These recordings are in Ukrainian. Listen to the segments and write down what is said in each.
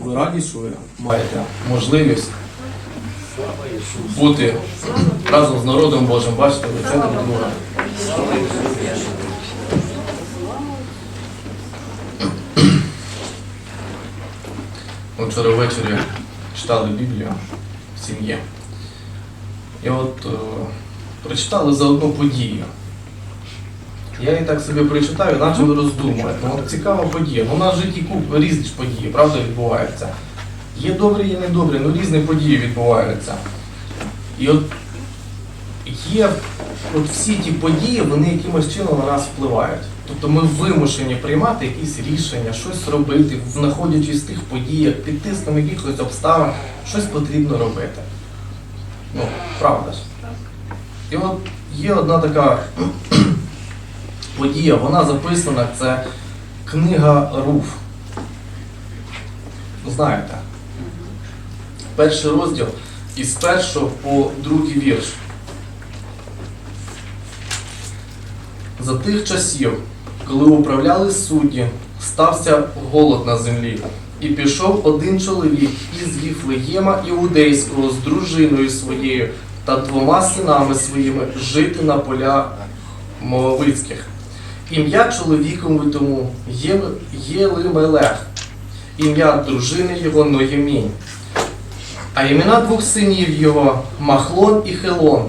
Ви раді, що ви маєте можливість бути разом з народом Божим, бачите, лице до друга. Ми вчора ввечері читали Біблію в сім'ї. І от е, прочитали за одну подію. Я її так собі прочитаю, почав роздумувати. Ну, от цікава подія. Ну, у нас в житті куп різні ж події, правда, відбуваються. Є добрі, є недобрі, ну різні події відбуваються. І от є от всі ті події, вони якимось чином на нас впливають. Тобто ми вимушені приймати якісь рішення, щось робити, знаходячись в тих подіях, під тиском якихось обставин, щось потрібно робити. Ну, правда ж. І от є одна така подія, вона записана, це книга Руф. Знаєте, перший розділ із першого по другий вірш. За тих часів, коли управляли судді, стався голод на землі, і пішов один чоловік із Віфлеєма Іудейського з дружиною своєю та двома синами своїми жити на поля Моавицьких. Ім'я чоловікові тому Єлимелех, ім'я дружини його Ноємінь. А імена двох синів його Махлон і Хелон.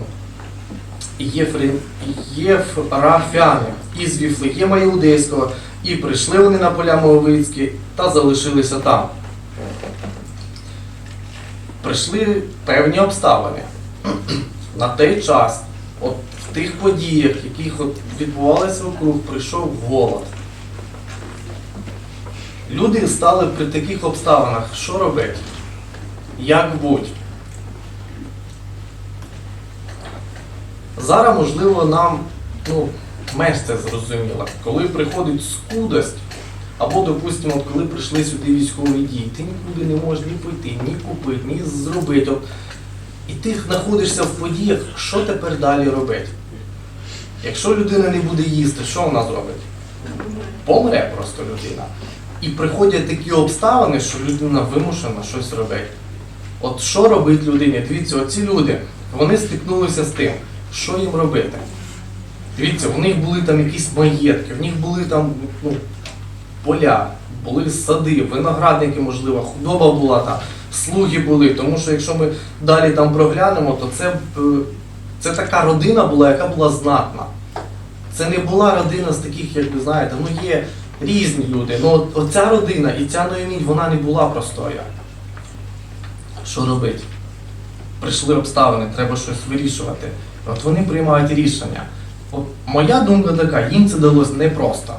Єфрафяни із Віфлеєма Іудейського, і прийшли вони на поля Моавицькі та залишилися там. Прийшли певні обставини. На той час, от тих подіях, яких відбувалися вокруг, прийшов голод. Люди стали при таких обставинах, що робити? Як будь? Зараз, можливо, нам ну, менш це зрозуміло. Коли приходить скудость, або, допустимо, коли прийшли сюди військові дії, ти нікуди не можеш ні пойти, ні купити, ні зробити. І ти знаходишся в подіях, що тепер далі робити? Якщо людина не буде їсти, що вона зробить? Помре просто людина. І приходять такі обставини, що людина вимушена щось робити. От що робить людині? Дивіться, оці люди, вони стикнулися з тим, що їм робити. Дивіться, у них були там якісь маєтки, в них були там ну, поля, були сади, виноградники, можливо, худоба була там, слуги були. Тому що якщо ми далі там проглянемо, то це, е, це така родина була, яка була знатна. Це не була родина з таких, як ви знаєте, ну є різні люди. Ну оця родина і ця Ноємінь, вона не була простою. Що робити? Прийшли обставини, треба щось вирішувати. От вони приймають рішення. От моя думка така, їм це далось непросто.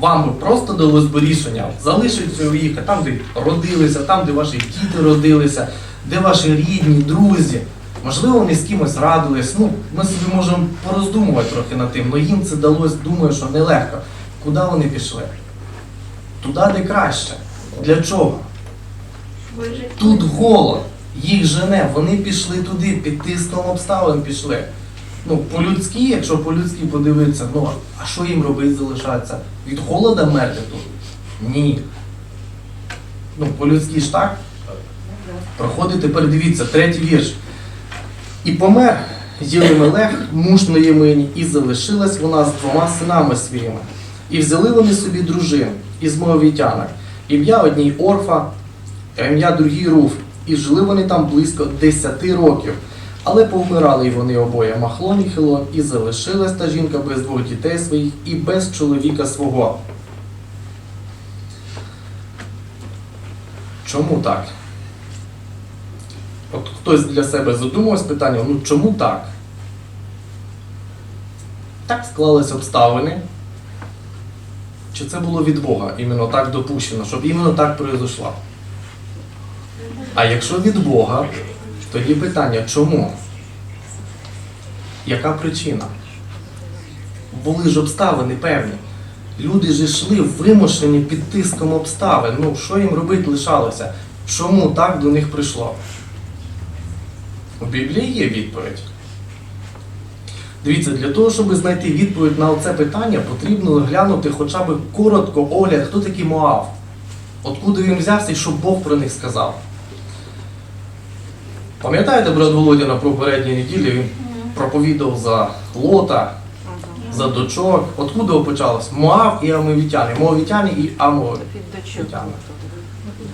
Вам би просто далось би рішення залишитися і уїхати там, де родилися, там, де ваші діти родилися, де ваші рідні, друзі. Можливо, вони з кимось радились. Ну, ми собі можемо пороздумувати трохи над тим, але їм це далось, думаю, що нелегко. Куди вони пішли? Туди, де краще. Для чого? Тут голод, їх жене, вони пішли туди, під тиском обставин пішли. Ну, по-людськи, якщо по-людськи подивитися, ну а що їм робити залишається? Від холода мерти тут? Ні. Ну, по-людськи ж так. Проходить тепер дивіться, третій вірш. І помер Єлимелех, муж Ноємині, і залишилась вона з двома синами своїми. І взяли вони собі дружин із моавітянок. Ім'я одній Орфа, а ім'я другій Руф. І жили вони там близько 10 років. Але повмирали й вони обоє Махлон і Хилон, і залишилась та жінка без двох дітей своїх і без чоловіка свого. Чому так? От хтось для себе задумався питанням, ну чому так? Так склались обставини. Чи це було від Бога іменно так допущено, щоб іменно так произошло? А якщо від Бога, тоді питання чому? Яка причина? Були ж обставини певні. Люди ж йшли вимушені під тиском обставин. Ну, що їм робити лишалося? Чому так до них прийшло? У Біблії є відповідь. Дивіться, для того, щоб знайти відповідь на це питання, потрібно глянути хоча б коротко огляд, хто такий Моав. Откуди він взявся і що Бог про них сказав? Пам'ятаєте, брат Володя на попередній неділі він проповідав за Лота, за дочок. Откуда почалось? Моав і Амовітяни. Моавітяни і Амові.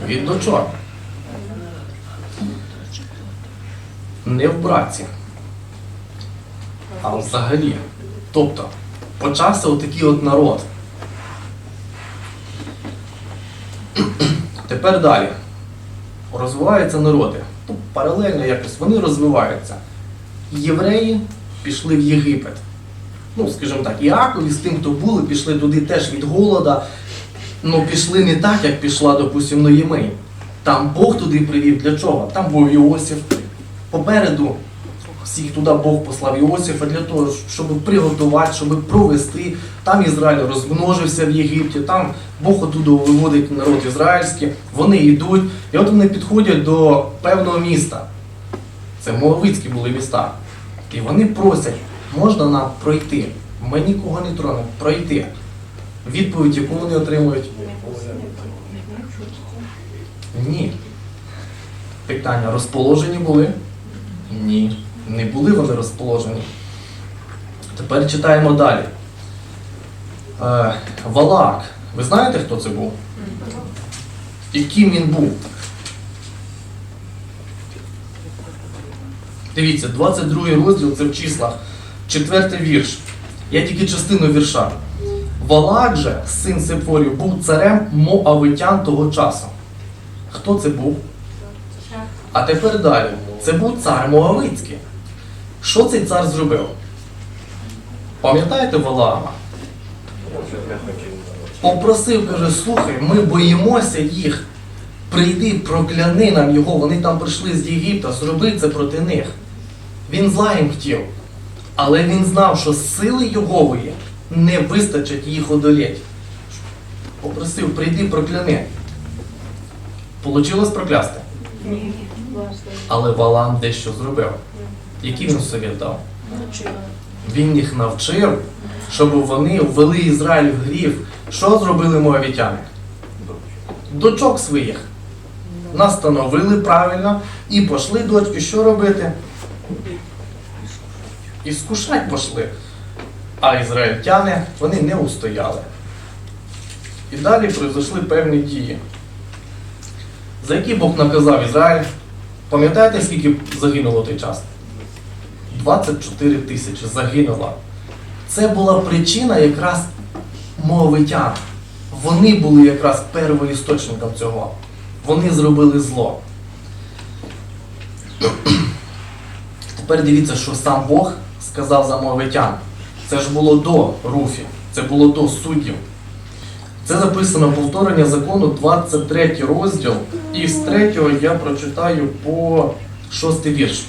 Від дочок. Не в братці, а взагалі. Тобто, почався отакий от народ. Тепер далі. Розвиваються народи. Ну, паралельно якось вони розвиваються. Євреї пішли в Єгипет. Ну, скажімо так, Іакові з тим, хто були, пішли туди теж від голода, Ну, пішли не так, як пішла, допустим, Ноємей. Там Бог туди привів для чого? Там був Іосиф. Попереду всіх туди Бог послав Іосифа для того, щоб приготувати, щоб провести. Там Ізраїль розмножився в Єгипті, там Бог отуди виводить народ ізраїльський, вони йдуть, і от вони підходять до певного міста. Це Моавицькі були міста. І вони просять, можна нам пройти. Ми нікого не тронемо, пройти. Відповідь, яку вони отримують? Ні. Питання, розположені були? Ні. Не були вони розположені. Тепер читаємо далі. Е, Валак. Ви знаєте, хто це був? І ким він був? Дивіться, 22 розділ це в числах, четвертий вірш. Я тільки частину вірша. Валак же, син Сепорів, був царем Моавитян того часу. Хто це був? А тепер далі. Це був цар Моавицький. Що цей цар зробив? Пам'ятаєте Валаама? Попросив, каже, слухай, ми боїмося їх. Прийди, прокляни нам його, вони там прийшли з Єгипта, зроби це проти них. Він зла їм хотів. Але він знав, що сили Йогової не вистачить їх одолеть. Попросив, прийди, прокляни. Получилось проклясти. Але Валам дещо зробив. Який він совет дав? Він їх навчив, щоб вони ввели Ізраїль в гріх. Що зробили моавітяни? Дочок своїх. Настановили правильно і пішли дочки, що робити? І скушать пішли. А ізраїльтяни вони не устояли. І далі пройшли певні дії. За які Бог наказав Ізраїль? Пам'ятаєте, скільки загинуло той час? 24 тисячі загинуло. Це була причина якраз мовитян. Вони були якраз первоісточником цього. Вони зробили зло. Тепер дивіться, що сам Бог сказав за мовитян. Це ж було до Руфі, це було до суддів. Це записано повторення закону 23 розділ, і з 3 я прочитаю по 6 вірш.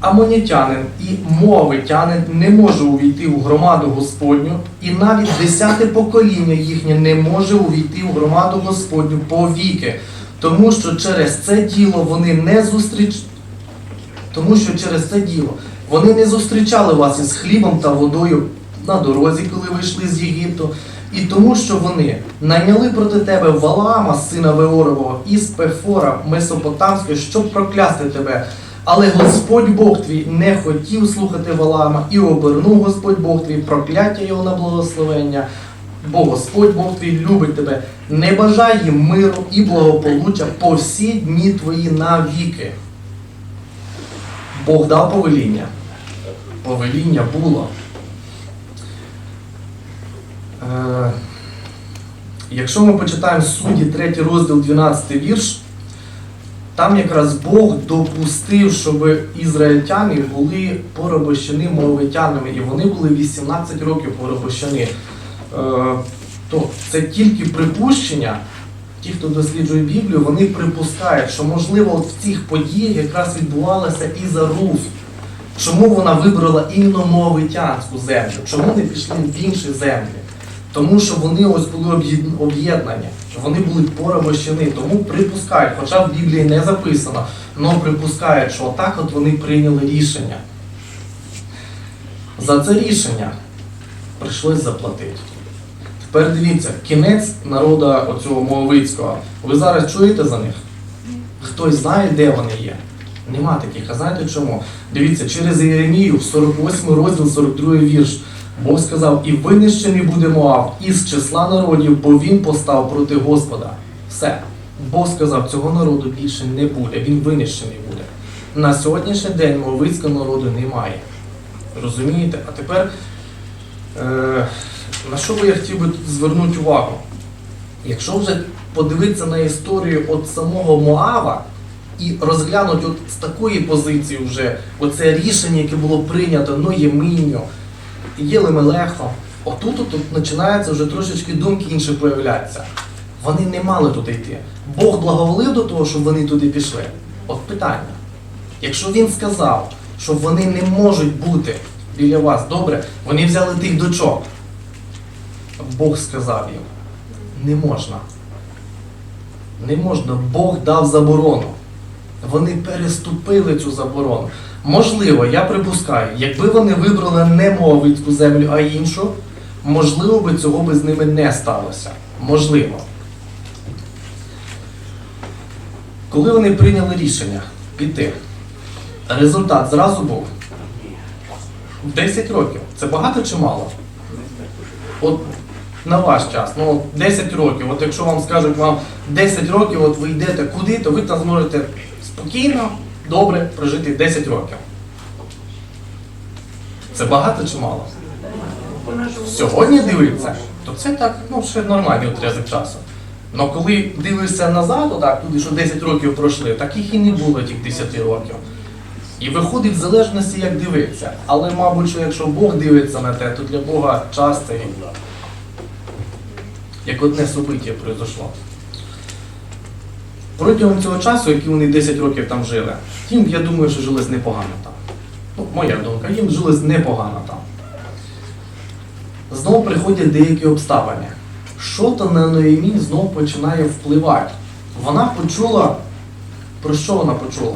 Амонітянин і мовитянин не може увійти у громаду Господню, і навіть десяте покоління їхнє не може увійти у громаду Господню повіки, тому що через це діло вони не зустріч... тому що через це діло вони не зустрічали вас із хлібом та водою на дорозі, коли вийшли з Єгипту, і тому, що вони найняли проти тебе Валаама, сина Веорового, із Пефора Месопотамського, щоб проклясти тебе. Але Господь Бог твій не хотів слухати Валаама і обернув Господь Бог твій прокляття його на благословення. Бо Господь Бог твій любить тебе, не бажай їм миру і благополуччя по всі дні твої навіки. Бог дав повеління. Повеління було. Е, якщо ми почитаємо судді 3 розділ 12 вірш, там якраз Бог допустив, щоб ізраїльтяни були порабощені мовитянами, і вони були 18 років порабощені. Е, то це тільки припущення. Ті, хто досліджує Біблію, вони припускають, що можливо в цих подіях якраз відбувалася і за Руф. Чому вона вибрала іменно Моавитянську землю? Чому не пішли в інші землі? Тому що вони ось були об'єднані, вони були порабощені, тому припускають, хоча в Біблії не записано, але припускають, що отак от вони прийняли рішення. За це рішення прийшлось заплатити. Тепер дивіться, кінець народа оцього Моавицького. Ви зараз чуєте за них? Хтось знає, де вони є? Нема таких. А знаєте чому? Дивіться, через Єремію, в 48 розділ, 42 вірш. Бог сказав, і винищений буде Моав із числа народів, бо він постав проти Господа. Все. Бог сказав, цього народу більше не буде, він винищений буде. На сьогоднішній день Моавицького народу немає. Розумієте? А тепер е, на що би я хотів би звернути увагу? Якщо вже подивитися на історію от самого Моава і розглянути от з такої позиції вже оце рішення, яке було прийнято Ноєминю, Єлемелехом, отут от, от починаються вже трошечки думки інші появляються. Вони не мали туди йти. Бог благоволив до того, щоб вони туди пішли. От питання. Якщо він сказав, що вони не можуть бути біля вас, добре, вони взяли тих дочок. Бог сказав їм, не можна. Не можна. Бог дав заборону. Вони переступили цю заборону. Можливо, я припускаю, якби вони вибрали не Моавицьку землю, а іншу, можливо би цього би з ними не сталося. Можливо. Коли вони прийняли рішення піти, результат зразу був 10 років. Це багато чи мало? От на ваш час, ну 10 років. От якщо вам скажуть вам 10 років, от ви йдете куди, то ви там зможете спокійно, добре прожити 10 років. Це багато чи мало? Сьогодні дивиться, то це так, ну ще нормальний отрізок часу. Але коли дивишся назад, отак, туди, що 10 років пройшли, так їх і не було тих 10 років. І виходить в залежності, як дивиться. Але, мабуть, що якщо Бог дивиться на те, то для Бога час це як одне собиття произошло. Протягом цього часу, який вони 10 років там жили, їм, я думаю, що жилось непогано там. Ну, моя думка, їм жилось непогано там. Знову приходять деякі обставини. Що то на Ноємін знову починає впливати. Вона почула. Про що вона почула?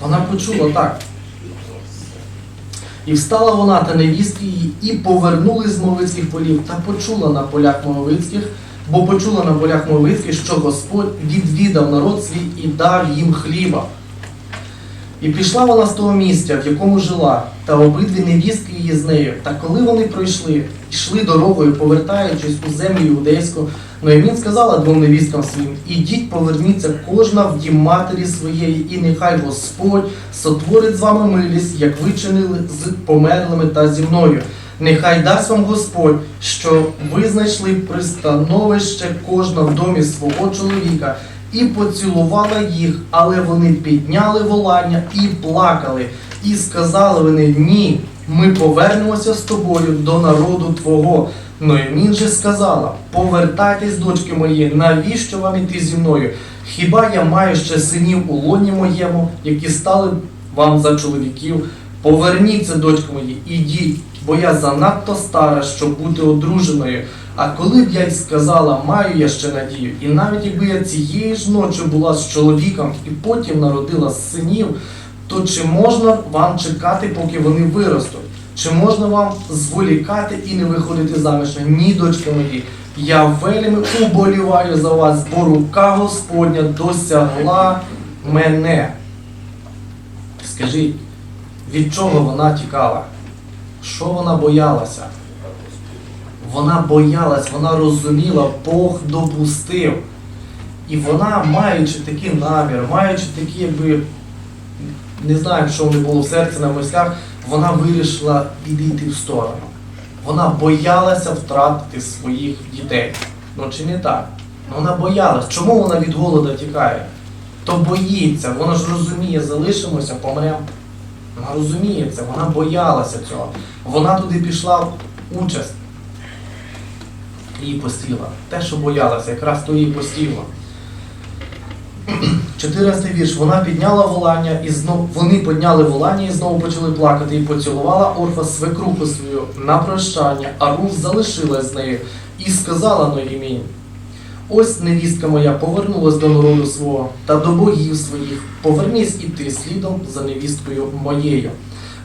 Вона почула так. І встала вона та невістки її, і повернулись з Мовицьких полів, та почула на полях Мовицьких, бо почула на полях Мовицьких, що Господь відвідав народ свій і дав їм хліба. І пішла вона з того місця, в якому жила, та обидві невістки її з нею. Та коли вони пройшли, йшли дорогою, повертаючись у землю іудейську, Ноємін сказала двом невісткам своїм, ідіть, поверніться кожна в дім матері своєї, і нехай Господь сотворить з вами милість, як ви чинили з померлими та зі мною. Нехай дасть вам Господь, що ви знайшли пристановище кожна в домі свого чоловіка, і поцілувала їх, але вони підняли волання і плакали, і сказали вони ні, ми повернемося з тобою до народу твого. Ноємін же сказала: повертайтесь, дочки мої, навіщо вам іти зі мною? Хіба я маю ще синів у лоні моєму, які стали вам за чоловіків? Поверніться, дочки мої, ідіть, бо я занадто стара, щоб бути одруженою. А коли б я й сказала, маю я ще надію, і навіть якби я цієї ж ночі була з чоловіком і потім народила синів, то чи можна вам чекати, поки вони виростуть? Чи можна вам зволікати і не виходити заміж? Ні, дочки мої, я вельми уболіваю за вас, бо рука Господня досягла мене. Скажіть, від чого вона тікала? Що вона боялася? Вона боялась, вона розуміла, Бог допустив. І вона, маючи такий намір, маючи такі, якби, не знаю, що в неї було в серці на мислях, вона вирішила відійти в сторону. Вона боялася втратити своїх дітей. Ну чи не так? Ну, Вона боялась. Чому вона від голода тікає? То боїться, вона ж розуміє, залишимося, помремо. Вона розуміє це, вона боялася цього. Вона туди пішла в участь. Її постіла. Те, що боялася, якраз то її постіло. 14 вірш. Вона підняла волання і знов вони підняли волання і знову почали плакати, і поцілувала Орфа свекруху свою на прощання, а Руф залишилась з нею і сказала Ноємінь, Ось невістка моя повернулась до народу свого та до богів своїх. Повернись і ти слідом за невісткою моєю.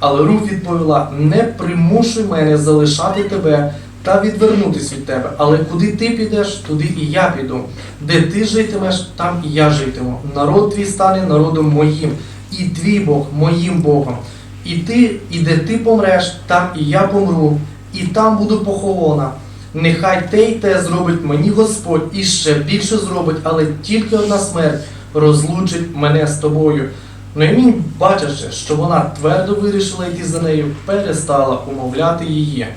Але Руф відповіла: не примушуй мене залишати тебе та відвернутись від тебе. Але куди ти підеш, туди і я піду. Де ти житимеш, там і я житиму. Народ твій стане народом моїм, і твій Бог моїм Богом. І ти, і де ти помреш, там і я помру, і там буду похована. Нехай те й те зробить мені Господь і ще більше зробить, але тільки одна смерть розлучить мене з тобою. Ноємін, бачачи, що вона твердо вирішила йти за нею, перестала умовляти її.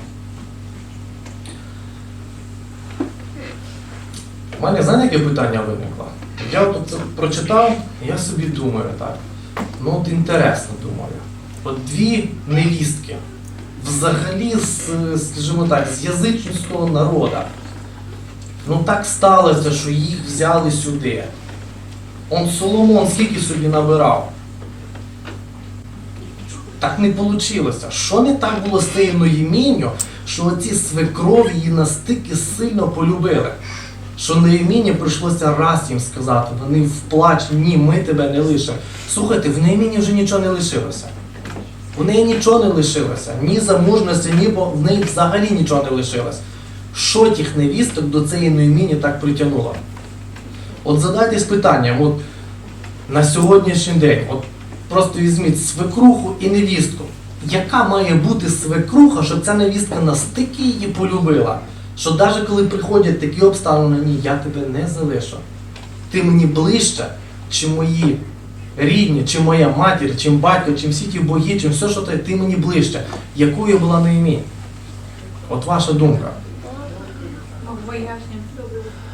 У мене знаєте, яке питання виникло? Я це прочитав, я собі думаю так. Ну от інтересно думаю. От дві невістки, взагалі, з, скажімо так, з язичницького народу. Ну так сталося, що їх взяли сюди. Он Соломон скільки собі набирав? Так не вийшло. Що не так було з цією Ноємінню, що оці свекрові її настільки сильно полюбили? Що Неєміні прийшлося раз їм сказати, вони в плач, ні, ми тебе не лишимо. Слухайте, в Неєміні вже нічого не лишилося. У неї нічого не лишилося, ні замужності, ні бо в неї взагалі нічого не лишилось. Що тих невісток до цієї Ноєміні так притягнуло? От задайтесь питанням, от на сьогоднішній день, от просто візьміть свекруху і невістку. Яка має бути свекруха, щоб ця невістка настільки її полюбила, що навіть коли приходять такі обставини, ні, я тебе не залишу. Ти мені ближче, чи мої рідні, чи моя матір, чим батько, чим всі ті боги, чим все, що ти, ти мені ближче. Якою була Неємі? От ваша думка.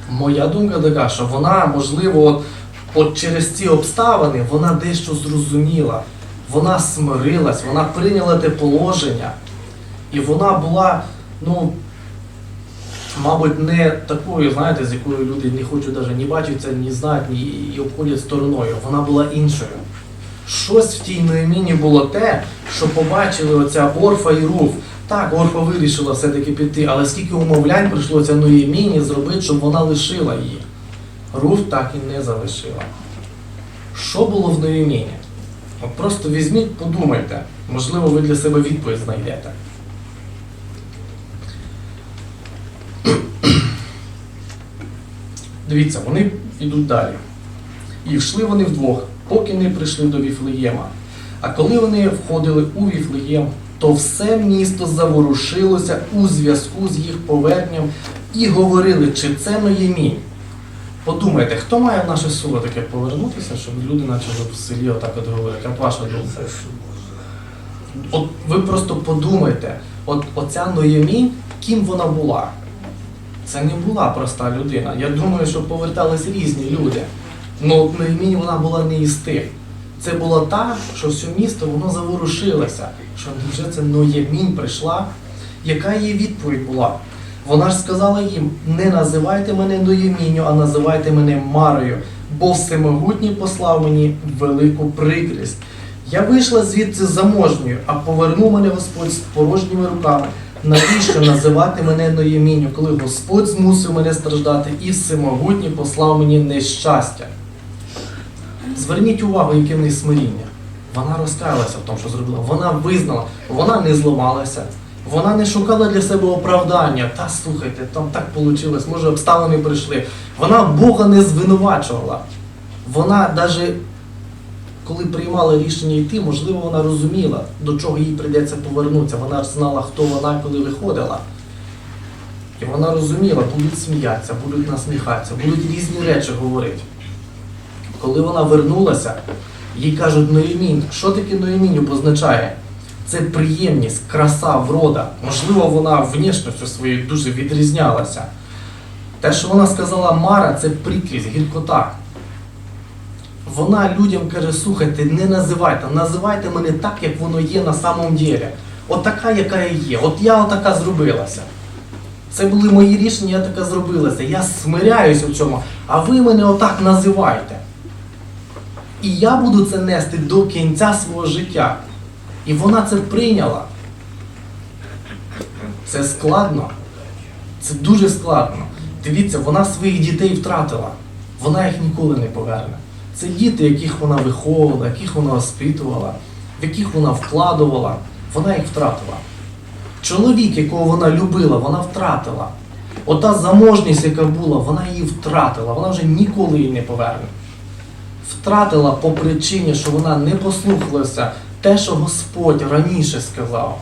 Моя думка така, що вона, можливо, от, от через ці обставини вона дещо зрозуміла, вона смирилась, вона прийняла те положення, і вона була, ну, мабуть, не такою, знаєте, з якою люди не хочуть навіть ні бачитися, ні знають, ні і обходять стороною. Вона була іншою. Щось в тій Ноєміні було те, що побачили оця Орфа і Руф. Так, Орфа вирішила все-таки піти, але скільки умовлянь прийшлося Ноєміні зробити, щоб вона лишила її. Руф так і не залишила. Що було в Ноєміні? От просто візьміть, подумайте. Можливо, ви для себе відповідь знайдете. Дивіться, вони йдуть далі. І йшли вони вдвох, поки не прийшли до Віфлеєма. А коли вони входили у Віфлеєм, то все місто заворушилося у зв'язку з їх поверненням і говорили, чи це Ноємі. Подумайте, хто має в наше село таке повернутися, щоб люди почали в селі отак от говорити? Як ваша думка? От ви просто подумайте, от оця Ноємі, ким вона була? Це не була проста людина. Я думаю, що повертались різні люди. Ну, Ноємі вона була не із тих. Це була та, що все місто воно заворушилося. Що вже це Ноємінь прийшла. Яка її відповідь була? Вона ж сказала їм: не називайте мене Ноєміню, а називайте мене Марою, бо всемогутній послав мені велику прикрість. Я вийшла звідси заможньою, а повернув мене Господь з порожніми руками. Навіщо називати мене Ноєміню, коли Господь змусив мене страждати і всемогутній послав мені нещастя? Зверніть увагу, яке в неї смиріння. Вона розкаялася в тому, що зробила. Вона визнала, вона не зламалася, вона не шукала для себе оправдання. Та слухайте, там так вийшло, може обставини прийшли. Вона Бога не звинувачувала. Вона навіть коли приймала рішення йти, можливо, вона розуміла, до чого їй прийдеться повернутися. Вона ж знала, хто вона, коли виходила. І вона розуміла, будуть сміятися, будуть насміхатися, будуть різні речі говорити. Коли вона вернулася, їй кажуть Ноємінь. Що таке Ноємінь позначає? Це приємність, краса, врода. Можливо, вона внешністю своєю дуже відрізнялася. Те, що вона сказала Мара, це прикрість, гіркота. Вона людям каже, слухайте, не називайте, називайте мене так, як воно є на самом ділі. От така, яка я є. От я отака зробилася. Це були мої рішення, я така зробилася. Я смиряюся в цьому, а ви мене отак називайте. І я буду це нести до кінця свого життя. І вона це прийняла. Це складно. Це дуже складно. Дивіться, вона своїх дітей втратила. Вона їх ніколи не поверне. Це діти, яких вона виховувала, яких вона оспитувала. в яких вона вкладувала, вона їх втратила. Чоловік, якого вона любила, вона втратила. Ота заможність, яка була, вона її втратила, вона вже ніколи її не поверне. Втратила по причині, що вона не послухалася те, що Господь раніше сказав.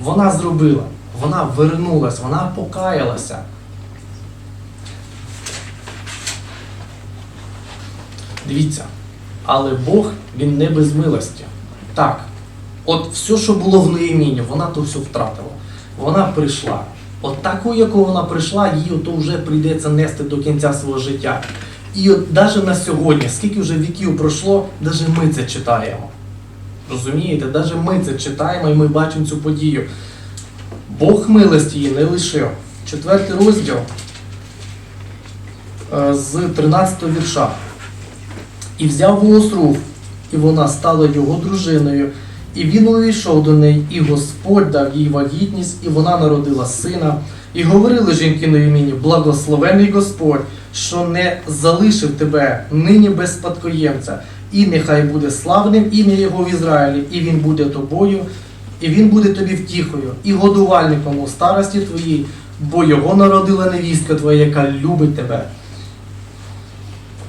Вона зробила, вона вернулась, вона покаялася. Дивіться, але Бог він не без милості. Так, от все, що було в Неєміні, вона то все втратила. Вона прийшла. От таку, яку вона прийшла, їй то вже прийдеться нести до кінця свого життя. І от навіть на сьогодні, скільки вже віків пройшло, навіть ми це читаємо. Розумієте, навіть ми це читаємо і ми бачимо цю подію. Бог милості її не лишив. Четвертий розділ е, з 13 вірша. І взяв голос рук, і вона стала його дружиною. І він увійшов до неї, і Господь дав їй вагітність, і вона народила сина. І говорили жінки Ноєміні, благословений Господь, що не залишив тебе нині без спадкоємця, і нехай буде славним ім'я Його в Ізраїлі, і він буде тобою, і він буде тобі втіхою, і годувальником у старості твоїй, бо його народила невістка твоя, яка любить тебе.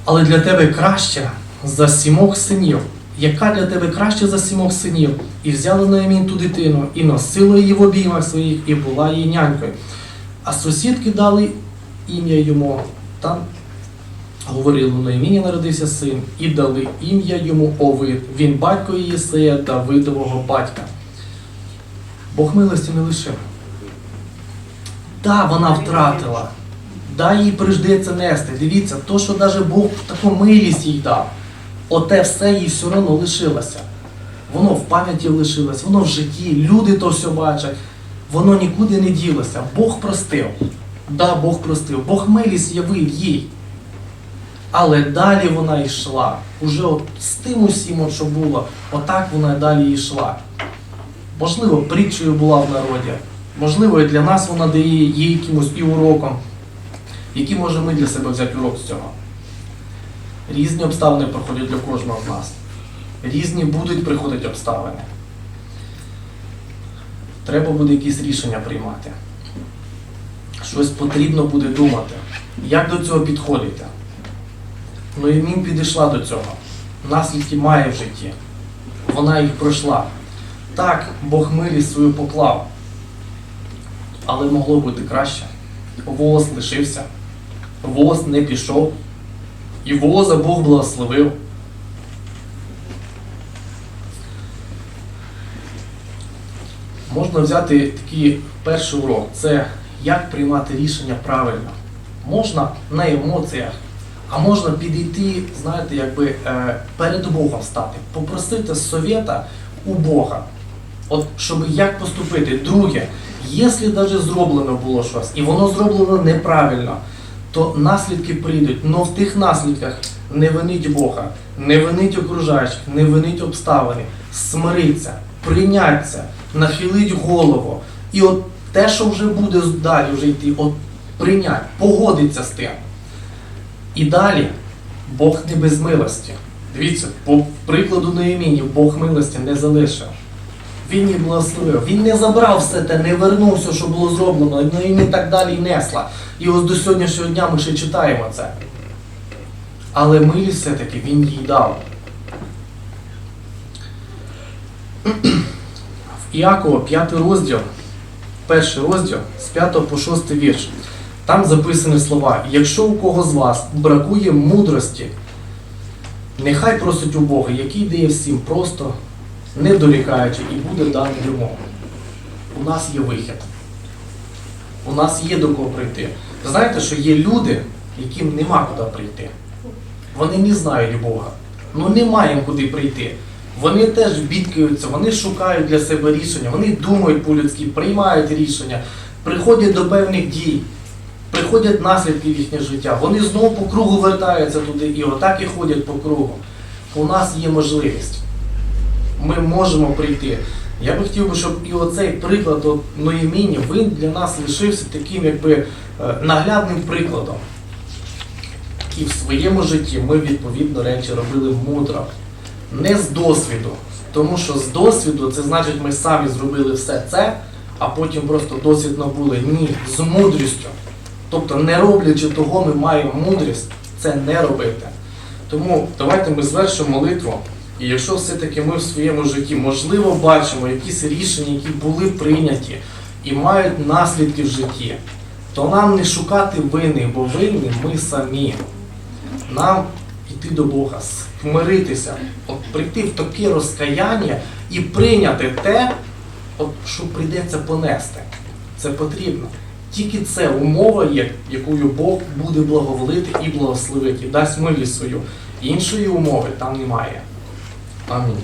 Але для тебе краще за сімох синів. Яка для тебе краще за сімох синів? І взяла Наємін ту дитину, і носила її в обіймах своїх, і була її нянькою. А сусідки дали ім'я йому. Там говорили, у Наєміні народився син, і дали ім'я йому Овид. Він батько Єсея, Давидового батька. Бог милості не лишив. Да, вона втратила. Да, їй приждеться нести. Дивіться, то, що навіть Бог таку милість їй дав, оте все їй все одно лишилося. Воно в пам'яті лишилось, воно в житті, люди то все бачать, воно нікуди не ділося. Бог простив. Да, Бог простив. Бог милість явив їй. Але далі вона йшла. Уже от з тим усім, от, що було, отак вона далі йшла. Можливо, притчею була в народі. Можливо, і для нас вона дає є якимось і уроком. Які можемо ми для себе взяти урок з цього? Різні обставини проходять для кожного з нас. Різні будуть приходити обставини. Треба буде якісь рішення приймати. Щось потрібно буде думати. Як до цього підходити? Ну і Мін підійшла до цього. Наслідки має в житті. Вона їх пройшла. Так, Бог милість свою поклав. Але могло бути краще. Воз лишився, воз не пішов, і воза Бог благословив. Можна взяти такий перший урок це як приймати рішення правильно. Можна на емоціях, а можна підійти, знаєте, якби е, перед Богом стати, попросити совєта у Бога. От щоб як поступити. Друге, якщо навіть зроблено було щось, і воно зроблено неправильно, то наслідки прийдуть. Но в тих наслідках не винить Бога, не винить окружаючих, не винить обставини, смириться, прийняться, нахилить голову. І от те, що вже буде далі вже йти, от прийнять, погодиться з тим. І далі Бог не без милості. Дивіться, по прикладу Неєміні, Бог милості не залишив. Він її благословив. Він не забрав все те, не вернув все, що було зроблено, ну і не так далі несла. І ось до сьогоднішнього дня ми ще читаємо це. Але милість все-таки він їй дав. В Іакова, 5 розділ, перший розділ з 5 по 6 вірш. Там записані слова: якщо у кого з вас бракує мудрості, нехай просить у Бога, який дає всім просто, не дорікаючи, і буде дано йому. У нас є вихід. У нас є до кого прийти. Знаєте, що є люди, яким нема куди прийти. Вони не знають Бога. Ну немає їм куди прийти. Вони теж бідкаються, вони шукають для себе рішення, вони думають по-людськи, приймають рішення, приходять до певних дій, приходять наслідки в їхнє життя. Вони знову по кругу вертаються туди і отак і ходять по кругу. У нас є можливість. Ми можемо прийти. Я би хотів би, щоб і оцей приклад Ноєміні, він для нас лишився таким якби е, наглядним прикладом. І в своєму житті ми відповідно речі робили мудро, не з досвіду, Тому що з досвіду це значить, ми самі зробили все це, а потім просто досвід набули. Ні, з мудрістю. Тобто, не роблячи того, ми маємо мудрість це не робити. Тому давайте ми звершимо молитву. І якщо все-таки ми в своєму житті можливо бачимо якісь рішення, які були прийняті і мають наслідки в житті, то нам не шукати вини, бо винні ми самі. Нам йти до Бога, смиритися, от прийти в таке розкаяння і прийняти те, от, що прийдеться понести. Це потрібно. Тільки це умова якою Бог буде благоволити і благословити, дасть милість свою. Іншої умови там немає. Амінь.